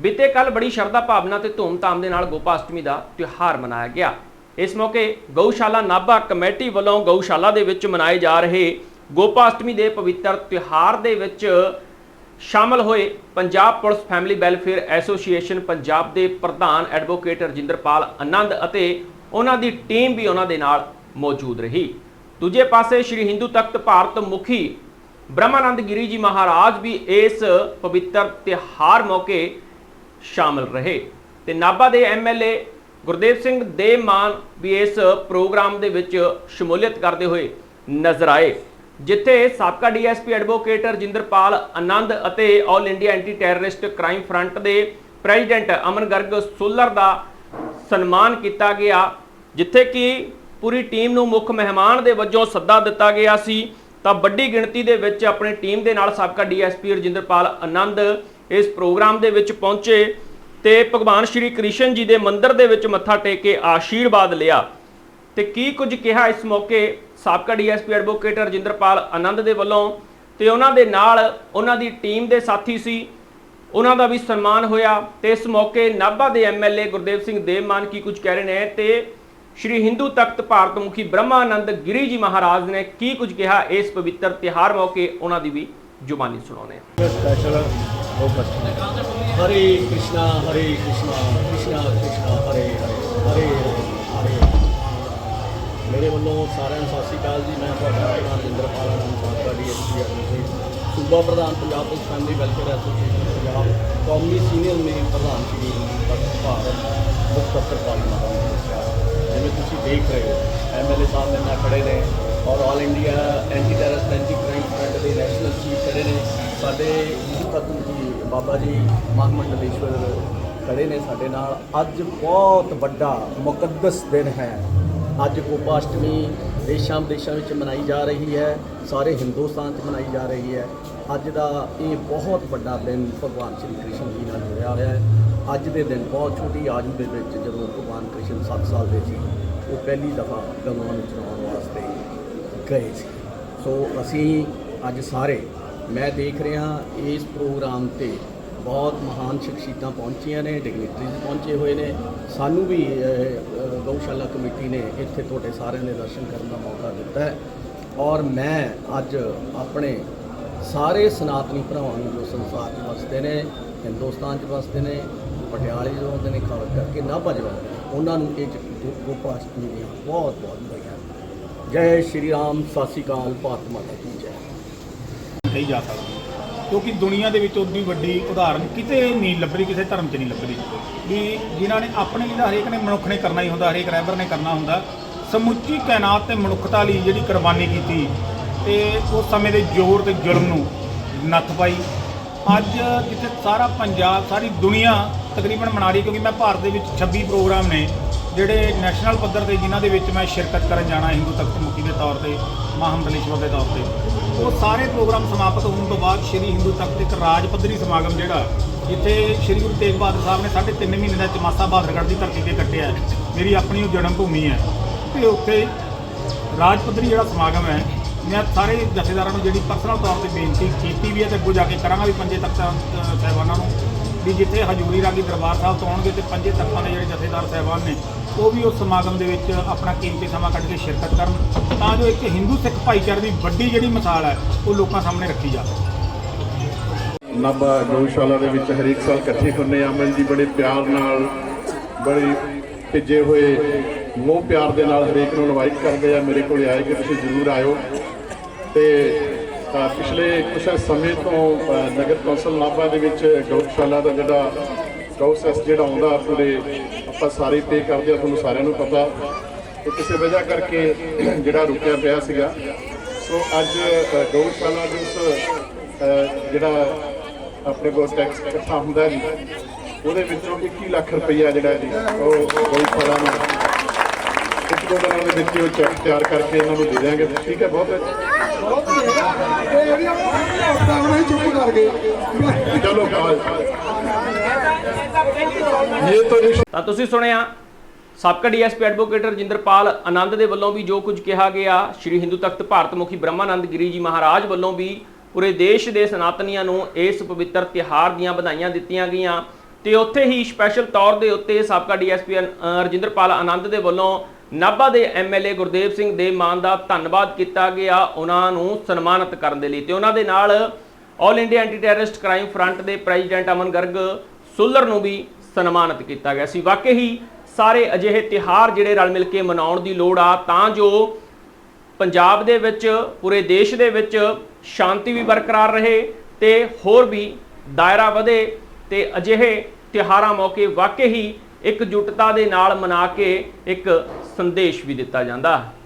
ਬੀਤੇ ਕੱਲ ਬੜੀ ਸ਼ਰਧਾ ਭਾਵਨਾ ਤੇ ਧੂਮਧਾਮ ਦੇ ਨਾਲ ਗੋਪਾਸ਼ਟਮੀ ਦਾ ਤਿਉਹਾਰ ਮਨਾਇਆ ਗਿਆ। ਇਸ ਮੌਕੇ ਗਊਸ਼ਾਲਾ ਨਾਭਾ ਕਮੇਟੀ ਵੱਲੋਂ ਗਊਸ਼ਾਲਾ ਦੇ ਵਿੱਚ ਮਨਾਏ ਜਾ ਰਹੇ ਗੋਪਾਸ਼ਟਮੀ ਦੇ ਪਵਿੱਤਰ ਤਿਉਹਾਰ ਦੇ ਵਿੱਚ ਸ਼ਾਮਲ ਹੋਏ Punjab police family welfare association Punjab ਦੇ ਪ੍ਰਧਾਨ ਐਡਵੋਕੇਟ ਰਜਿੰਦਰਪਾਲ ਆਨੰਦ ਅਤੇ ਉਹਨਾਂ ਦੀ ਟੀਮ ਵੀ ਉਹਨਾਂ ਦੇ ਨਾਲ ਮੌਜੂਦ ਰਹੀ। ਦੂਜੇ ਪਾਸੇ ਸ੍ਰੀ ਹਿੰਦੂ ਤਖਤ ਭਾਰਤ ਮੁਖੀ ਬ੍ਰਹਮਾਨੰਦ ਗਿਰੀ ਜੀ ਮਹਾਰਾਜ ਵੀ ਇਸ ਪਵਿੱਤਰ ਤਿਹਾਰ ਮੌਕੇ ਸ਼ਾਮਲ ਰਹੇ। ਤੇ ਨਾਭਾ ਦੇ ਐਮਐਲਏ ਗੁਰਦੇਵ ਸਿੰਘ ਦੇਮਾਨ ਵੀ ਇਸ ਪ੍ਰੋਗਰਾਮ ਦੇ ਵਿੱਚ ਸ਼ਮੂਲੀਅਤ ਕਰਦੇ ਹੋਏ ਨਜ਼ਰ ਆਏ, ਜਿੱਥੇ ਸਾਬਕਾ ਡੀਐਸਪੀ ਐਡਵੋਕੇਟ ਰਜਿੰਦਰਪਾਲ ਆਨੰਦ ਅਤੇ all India anti terrorist crime front ਦੇ ਪ੍ਰੈਜ਼ੀਡੈਂਟ ਅਮਨ ਗਰਗ ਸੋਲਰ ਦਾ ਸਨਮਾਨ ਕੀਤਾ ਗਿਆ, ਜਿੱਥੇ ਕਿ ਪੂਰੀ ਟੀਮ ਨੂੰ ਮੁੱਖ ਮਹਿਮਾਨ ਦੇ ਵਜੋਂ ਸੱਦਾ ਦਿੱਤਾ ਗਿਆ ਸੀ। ਤਾਂ ਵੱਡੀ ਗਿਣਤੀ ਦੇ ਵਿੱਚ ਆਪਣੀ ਟੀਮ ਦੇ ਨਾਲ ਸਾਬਕਾ ਡੀਐਸਪੀ ਰਜਿੰਦਰਪਾਲ ਆਨੰਦ ਇਸ ਪ੍ਰੋਗਰਾਮ ਦੇ ਵਿੱਚ ਪਹੁੰਚੇ ਤੇ ਭਗਵਾਨ ਸ਼੍ਰੀ ਕ੍ਰਿਸ਼ਨ ਜੀ ਦੇ ਮੰਦਿਰ ਦੇ ਵਿੱਚ ਮੱਥਾ ਟੇਕ ਕੇ ਆਸ਼ੀਰਵਾਦ ਲਿਆ। ਤੇ ਕੀ ਕੁਝ ਕਿਹਾ ਇਸ ਮੌਕੇ ਸਾਬਕਾ ਡੀਐਸਪੀ ਐਡਵੋਕੇਟ ਰਜਿੰਦਰਪਾਲ ਆਨੰਦ ਦੇ ਵੱਲੋਂ ਤੇ ਉਹਨਾਂ ਦੇ ਨਾਲ ਉਹਨਾਂ ਦੀ ਟੀਮ ਦੇ ਸਾਥੀ ਸੀ। ਉਹਨਾਂ ਦਾ ਵੀ ਸਨਮਾਨ ਹੋਇਆ ਤੇ ਇਸ ਮੌਕੇ ਨਾਭਾ ਦੇ ਐਮਐਲਏ ਗੁਰਦੇਵ ਸਿੰਘ ਦੇਵਮਾਨ ਕੀ ਕੁਝ ਕਹਿ ਰਹੇ ਨੇ ਤੇ ਸ਼੍ਰੀ ਹਿੰਦੂ ਤਖਤ ਭਾਰਤ ਮੁਖੀ ਬ੍ਰਹਮਾਨੰਦ ਗਿਰੀ ਜੀ ਮਹਾਰਾਜ ਨੇ ਕੀ ਕੁਝ ਕਿਹਾ ਇਸ ਪਵਿੱਤਰ ਤਿਹਾਰ ਮੌਕੇ ਉਹਨਾਂ ਦੀ ਵੀ ਜ਼ੁਬਾਨੀ ਸੁਣਾਉਣੇ ਆ ਸਪੈਸ਼ਲ ਹਰੇ ਕ੍ਰਿਸ਼ਨਾ ਹਰੇ ਕ੍ਰਿਸ਼ਨਾ ਕ੍ਰਿਸ਼ਨਾ ਕ੍ਰਿਸ਼ਨਾ, ਹਰੇ ਹਰੇ ਹਰੇ ਹਰੇ। ਮੇਰੇ ਵੱਲੋਂ ਸਾਰਿਆਂ ਨੂੰ ਸਤਿ ਸ਼੍ਰੀ ਅਕਾਲ ਜੀ। ਮੈਂ ਤੁਹਾਡਾ ਪ੍ਰਧਾਨ ਰਜਿੰਦਰਪਾਲ ਆਨੰਦ ਸਾਬਕਾ ਡੀਐਸਪੀ ਐਡਵੋਕੇਟ ਸੂਬਾ ਪ੍ਰਧਾਨ Punjab police family welfare association Punjab, ਕੌਮੀ ਸੀਨੀਅਰ ਮੇਰੀ ਪ੍ਰਧਾਨ ਸ਼੍ਰੀ ਤਖਤ ਭਾਰਤ, ਮੁੱਖ ਦਫ਼ਤਰ ਪਾਲੀਮਾਤਾ ਜਿਵੇਂ ਤੁਸੀਂ ਦੇਖ ਰਹੇ ਹੋ ਐਮਐਲਏ ਸਾਹਿਬ ਮੇਰੇ ਨਾਲ ਖੜੇ ਨੇ ਔਰ all India anti terrorist anti crime front ਦੇ ਨੈਸ਼ਨਲ ਚੀਫ ਖੜੇ ਨੇ ਸਾਡੇ ਹਿੰਦੂ ਤੱਕ ਜੀ, ਬਾਬਾ ਜੀ ਮਹਾਮੰਡਲੇਸ਼ਵਰ ਖੜੇ ਨੇ ਸਾਡੇ ਨਾਲ। ਅੱਜ ਬਹੁਤ ਵੱਡਾ ਮੁਕੱਦਸ ਦਿਨ ਹੈ। ਅੱਜ ਗੋਪਾਸ਼ਟਮੀ ਦੇਸ਼ਾਂ ਵਿਦੇਸ਼ਾਂ ਵਿੱਚ ਮਨਾਈ ਜਾ ਰਹੀ ਹੈ। ਸਾਰੇ ਹਿੰਦੁਸਤਾਨ 'ਚ ਮਨਾਈ ਜਾ ਰਹੀ ਹੈ। ਅੱਜ ਦਾ ਇਹ ਬਹੁਤ ਵੱਡਾ ਦਿਨ ਭਗਵਾਨ ਸ਼੍ਰੀ ਕ੍ਰਿਸ਼ਨ ਜੀ ਨਾਲ ਜੁੜਿਆ ਹੋਇਆ ਹੈ। ਅੱਜ ਦੇ ਦਿਨ ਬਹੁਤ ਛੋਟੀ ਆਜੂ ਦੇ ਵਿੱਚ ਜਦੋਂ ਭਗਵਾਨ ਕ੍ਰਿਸ਼ਨ 7 ਸਾਲ ਦੇ ਸੀ, ਉਹ ਪਹਿਲੀ ਦਫਾ ਗੰਗਾ ਨੂੰ ਚਲਾਉਣ ਵਾਸਤੇ ਗਏ ਸੀ। ਸੋ ਅਸੀਂ ਅੱਜ ਸਾਰੇ ਮੈਂ ਦੇਖ ਰਿਹਾ ਇਸ ਪ੍ਰੋਗਰਾਮ ਤੇ ਬਹੁਤ ਮਹਾਨ ਸ਼ਖਸੀਅਤਾਂ ਪਹੁੰਚੀਆਂ ਨੇ, ਡਿਗਨਿਟਰੀਜ਼ ਪਹੁੰਚੇ ਹੋਏ ਨੇ। ਸਾਨੂੰ ਵੀ ਗਊਸ਼ਾਲਾ ਕਮੇਟੀ ਨੇ ਇੱਥੇ ਤੁਹਾਡੇ ਸਾਰਿਆਂ ਦੇ ਦਰਸ਼ਨ ਕਰਨ ਦਾ ਮੌਕਾ ਦਿੱਤਾ ਹੈ। ਔਰ ਮੈਂ ਅੱਜ ਆਪਣੇ ਸਾਰੇ ਸਨਾਤਨੀ ਭਰਾਵਾਂ ਨੂੰ ਜੋ ਸੰਸਾਰ 'ਚ ਵਸਦੇ ਨੇ, ਹਿੰਦੁਸਤਾਨ 'ਚ ਵਸਦੇ ਨੇ, ਪਟਿਆਲੇ 'ਚ ਹੁੰਦੇ ਨੇ ਖਾਸ ਕਰਕੇ ਨਾ 'ਚ ਉਹਨਾਂ ਨੂੰ ਇਹ ਗੋ- ਗੋਪਾਸ਼ਟਮੀ ਦੀਆਂ ਬਹੁਤ ਬਹੁਤ ਵਧਾਈਆਂ। ਜੈ ਸ਼੍ਰੀ ਰਾਮ, ਸਤਿ ਸ਼੍ਰੀ ਅਕਾਲ, ਭਾਰਤ ਮਾਤਾ ਕੀ ਜੈ। ਕਹੀ ਜਾ ਸਕਦੀ। ਕਿਉਂਕਿ ਦੁਨੀਆ ਦੇ ਵਿੱਚ ਉਡੀ ਵੱਡੀ ਉਦਾਹਰਨ ਕਿਤੇ ਨਹੀਂ ਲੱਭ ਰਹੀ ਕਿਸੇ ਧਰਮ 'ਚ ਨਹੀਂ ਲੱਭਦੀ। ਵੀ ਜਿਨ੍ਹਾਂ ਨੇ ਆਪਣੇ ਲਈ ਹਰੇਕ ਨੇ ਮਨੁੱਖ ਨੇ ਕਰਨਾ ਹੀ ਹੁੰਦਾ, ਹਰੇਕ ਰਹਿਬਰ ਨੇ ਕਰਨਾ ਹੁੰਦਾ। ਸਮੁੱਚੀ ਕਾਇਨਾਤ ਤੇ ਮਨੁੱਖਤਾ ਲਈ ਜਿਹੜੀ ਕੁਰਬਾਨੀ ਕੀਤੀ, ਤੇ ਉਸ ਸਮੇਂ ਦੇ ਜ਼ੋਰ ਤੇ ਜ਼ੁਲਮ ਨੂੰ ਨੱਥ ਪਾਈ। ਅੱਜ ਜਿੱਥੇ ਸਾਰਾ ਪੰਜਾਬ, ਸਾਰੀ ਦੁਨੀਆ ਤਕਰੀਬਨ ਮਨਾ ਰਹੀ ਕਿਉਂਕਿ ਮੈਂ ਭਾਰਤ ਦੇ ਵਿੱਚ 26 ਪ੍ਰੋਗਰਾਮ ਨੇ। ਜਿਹੜੇ ਨੈਸ਼ਨਲ ਪੱਧਰ ਤੇ ਜਿਨ੍ਹਾਂ ਦੇ ਵਿੱਚ ਮੈਂ ਸ਼ਿਰਕਤ ਕਰਨ ਜਾਣਾ ਹਿੰਦੂ ਤਖਤ ਮੁਖੀ ਦੇ ਤੌਰ ਤੇ ਮਹਾਮੰਡਲੇਸ਼ਵਰ ਦੇ ਤੌਰ ਤੇ ਉਹ ਸਾਰੇ ਪ੍ਰੋਗਰਾਮ ਸਮਾਪਤ ਹੋਣ ਤੋਂ ਬਾਅਦ ਸ਼੍ਰੀ ਹਿੰਦੂ ਤਖਤ ਇੱਕ ਰਾਜ ਪੱਧਰੀ ਸਮਾਗਮ ਜਿਹੜਾ ਜਿੱਥੇ ਸ਼੍ਰੀ ਗੁਰੂ ਤੇਗ ਬਹਾਦਰ ਸਾਹਿਬ ਨੇ ਸਾਢੇ ਤਿੰਨ ਮਹੀਨੇ ਦਾ ਚਮਾਸਾ ਬਹਾਦਰਗੜ੍ਹ ਦੀ ਧਰਤੀ ਤੇ ਕੱਟਿਆ ਮੇਰੀ ਆਪਣੀ ਉਹ ਜਨਮ ਭੂਮੀ ਹੈ। ਤੇ ਉੱਥੇ ਰਾਜ ਪੱਧਰੀ ਜਿਹੜਾ ਸਮਾਗਮ ਹੈ ਮੈਂ ਸਾਰੇ ਜਥੇਦਾਰਾਂ ਨੂੰ ਜਿਹੜੀ ਪਰਸਨਲ ਤੌਰ ਤੇ ਬੇਨਤੀ ਕੀਤੀ ਵੀ ਹੈ ਤੇ ਅੱਗੋਂ ਜਾ ਕੇ ਕਰਾਂਗਾ ਵੀ ਪੰਜੇ ਤਖਤਾਂ ਅ, ਸਾਹਿਬਾਨਾਂ ਨੂੰ ਵੀ ਜਿੱਥੇ ਹਜੂਰੀ ਰਾਗੀ ਦਰਬਾਰ ਸਾਹਿਬ ਤੋਂ ਆਉਣਗੇ ਤੇ ਪੰਜੇ ਤਖਤਾਂ ਦੇ ਜਿਹੜੇ ਜਥੇਦਾਰ ਸਾਹਿਬਾਨ ਨੇ ਉਹ ਵੀ ਉਸ ਸਮਾਗਮ ਦੇ ਵਿੱਚ ਆਪਣਾ ਕੀਮਤੀ ਸਮਾਂ ਕੱਢ ਕੇ ਸ਼ਿਰਕਤ ਕਰਨ ਤਾਂ ਜੋ ਇੱਕ ਹਿੰਦੂ ਸਿੱਖ ਭਾਈਚਾਰੇ ਦੀ ਵੱਡੀ ਜਿਹੜੀ ਮਿਸਾਲ ਹੈ, ਉਹ ਲੋਕਾਂ ਸਾਹਮਣੇ ਰੱਖੀ ਜਾਵੇ। ਨਾਭਾ ਗਊਸ਼ਾਲਾ ਦੇ ਵਿੱਚ ਹਰੇਕ ਸਾਲ ਇਕੱਠੇ ਹੁੰਨੇ ਆ। ਅਮਨ ਜੀ ਬੜੇ ਪਿਆਰ ਨਾਲ, ਬੜੇ ਭਿੱਜੇ ਹੋਏ, ਮੋਹ ਪਿਆਰ ਦੇ ਨਾਲ ਹਰੇਕ ਨੂੰ ਇਨਵਾਈਟ ਕਰਦੇ ਆ। ਮੇਰੇ ਕੋਲ ਆਏ ਕਿ ਤੁਸੀਂ ਜ਼ਰੂਰ ਆਇਓ। ਤੇ ਪਿਛਲੇ ਕੁਝ ਸਮੇਂ ਤੋਂ ਨਗਰ ਕੌਂਸਲ ਨਾਭਾ ਦੇ ਵਿੱਚ ਗਊਸ਼ਾਲਾ ਦਾ ਜਿਹੜਾ ਗਊਸੈਸ ਜਿਹੜਾ ਆਉਂਦਾ ਪੂਰੇ ਆਪਾਂ ਸਾਰੇ ਪੇ ਕਰਦੇ ਆ ਤੁਹਾਨੂੰ ਸਾਰਿਆਂ ਨੂੰ ਪਤਾ। ਤੇ ਕਿਸੇ ਵਜ੍ਹਾ ਕਰਕੇ ਜਿਹੜਾ ਰੁਕਿਆ ਪਿਆ ਸੀਗਾ। ਸੋ ਅੱਜ ਗਊਸ਼ਾਲਾ ਦੇ ਉਸ ਅ, ਜਿਹੜਾ ਆਪਣੇ ਕੋਲ ਟੈਕਸ ਇਕੱਠਾ ਹੁੰਦਾ ਜੀ ਉਹਦੇ ਵਿੱਚੋਂ 21 ਲੱਖ ਰੁਪਈਆ ਜਿਹੜਾ ਜੀ ਉਹ ਗਊਸ਼ਾਲਾ ਨੂੰ ਇੱਕ ਦੋ ਦਿਨਾਂ ਦੇ ਵਿੱਚ ਉਹ ਚੈੱਕ ਤਿਆਰ ਕਰਕੇ ਇਹਨਾਂ ਨੂੰ ਦੇ ਦਿਆਂਗੇ। ਠੀਕ ਹੈ ਬਹੁਤ ਚਲੋ ਇਹ ਤਾਂ ਤਾਂ ਤੁਸੀਂ ਸੁਣਿਆ, ਸਾਬਕਾ ਡੀਐਸਪੀ ਐਡਵੋਕੇਟ ਰਜਿੰਦਰਪਾਲ ਆਨੰਦ ਦੇ ਵੱਲੋਂ ਵੀ ਜੋ ਕੁਝ ਕਿਹਾ ਗਿਆ, ਸ਼੍ਰੀ ਹਿੰਦੂ ਤਖਤ ਭਾਰਤ ਮੁਖੀ ਬ੍ਰਹਮਾਨੰਦ ਗਿਰੀ ਜੀ ਮਹਾਰਾਜ ਵੱਲੋਂ ਵੀ ਪੂਰੇ ਦੇਸ਼ ਦੇ ਸਨਾਤਨੀਆਂ ਨੂੰ ਇਸ ਪਵਿੱਤਰ ਤਿਹਾਰ ਦੀਆਂ ਵਧਾਈਆਂ ਦਿੱਤੀਆਂ ਗਈਆਂ। ਤੇ ਉੱਥੇ ਹੀ ਸਪੈਸ਼ਲ ਤੌਰ ਦੇ ਉੱਤੇ ਸਾਬਕਾ ਡੀਐਸਪੀ ਰਜਿੰਦਰਪਾਲ ਆਨੰਦ ਦੇ ਵੱਲੋਂ ਨਾਭਾ ਦੇ ਐਮਐਲਏ ਗੁਰਦੇਵ ਸਿੰਘ ਦੇ ਮਾਨ ਦਾ ਧੰਨਵਾਦ ਕੀਤਾ ਗਿਆ, ਉਹਨਾਂ ਨੂੰ ਸਨਮਾਨਿਤ ਕਰਨ ਦੇ ਲਈ। ਤੇ ਉਹਨਾਂ ਦੇ ਨਾਲ all India anti terrorist crime front ਦੇ ਪ੍ਰੈਜ਼ੀਡੈਂਟ ਅਮਨ ਗਰਗ, ਸੁੱਲਰ ਨੂੰ ਵੀ ਸਨਮਾਨਿਤ ਕੀਤਾ ਗਿਆ ਸੀ। ਵਾਕਈ ਹੀ ਸਾਰੇ ਅਜਿਹੇ ਤਿਹਾਰ ਜਿਹੜੇ ਰਲ ਮਿਲ ਕੇ ਮਨਾਉਣ ਦੀ ਲੋੜ ਆ, ਤਾਂ ਜੋ ਪੰਜਾਬ ਦੇ ਵਿੱਚ, ਪੂਰੇ ਦੇਸ਼ ਦੇ ਵਿੱਚ ਸ਼ਾਂਤੀ ਵੀ ਬਰਕਰਾਰ ਰਹੇ ਤੇ ਹੋਰ ਵੀ ਦਾਇਰਾ ਵਧੇ ਤੇ ਅਜਿਹੇ ਤਿਉਹਾਰਾਂ ਮੌਕੇ ਵਾਕਈ ਹੀ ਇਕਜੁੱਟਤਾ ਦੇ ਨਾਲ ਮਨਾ ਕੇ ਇੱਕ ਸੰਦੇਸ਼ ਵੀ ਦਿੱਤਾ ਜਾਂਦਾ।